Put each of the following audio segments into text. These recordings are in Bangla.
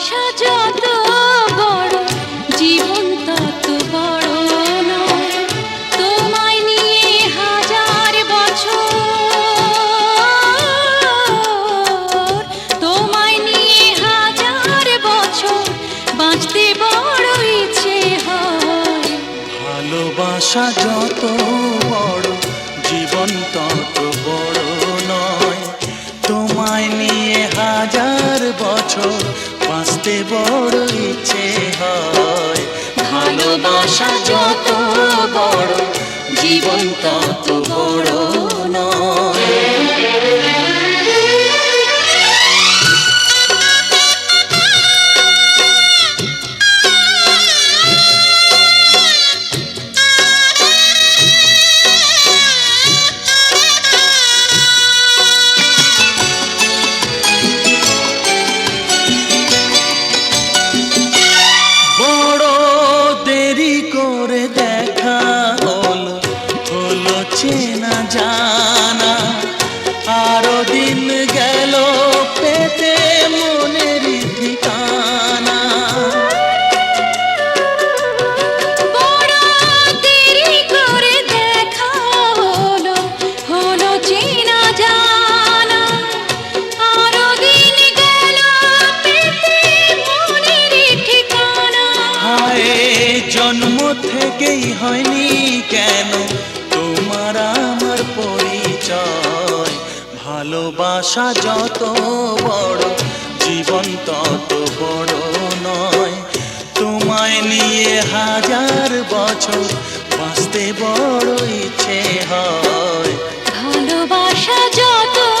ভালোবাসা যত বড়, জীবন তত বড় নয়। তোমায় নিয়ে হাজার বছর, তোমায় নিয়ে হাজার বছর বাঁচতে বড় ইচ্ছে হয়। যত বড়, জীবন তত বড় নয়। তোমায় নিয়ে হাজার বছর বাঁচতে বড় ইচ্ছে হয়। ভালোবাসা যত বড় জীবন তত বড়। দেখা হলো হলো চেনা জানা। হয়নি কেন? তোমার আমার পরিচয়, ভালোবাসা যত বড়, জীবন তত বড় নয়। তোমায় নিয়ে হাজার বছর বাঁচতে বড় ইচ্ছে হয়। ভালোবাসা যত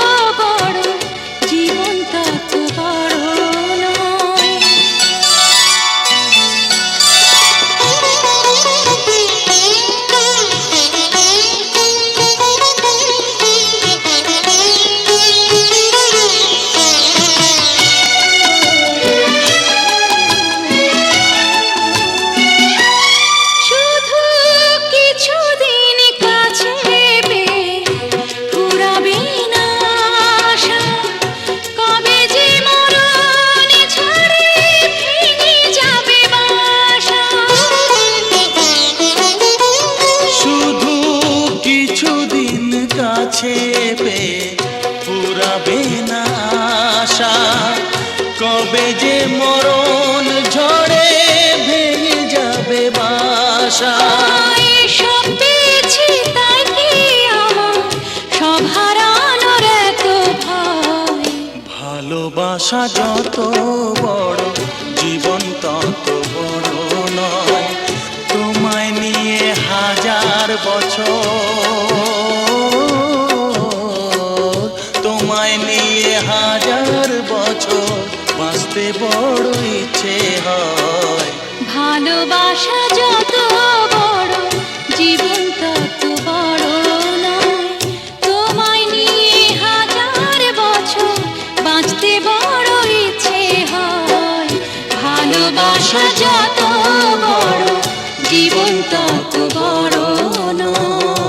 পেয়ে পুরাবে না আশা। কবে যে মরণ ঝড়ে ভেঙে যাবে বাসা। ভালোবাসা যত বড় তোমায় নিয়ে হাজার বছর বাঁচতে বড় ইচ্ছে হয়। ভালোবাসা যত বড়, জীবন তত বড় নয়। হাজার বছর বাঁচতে ভালোবাসা যত বড়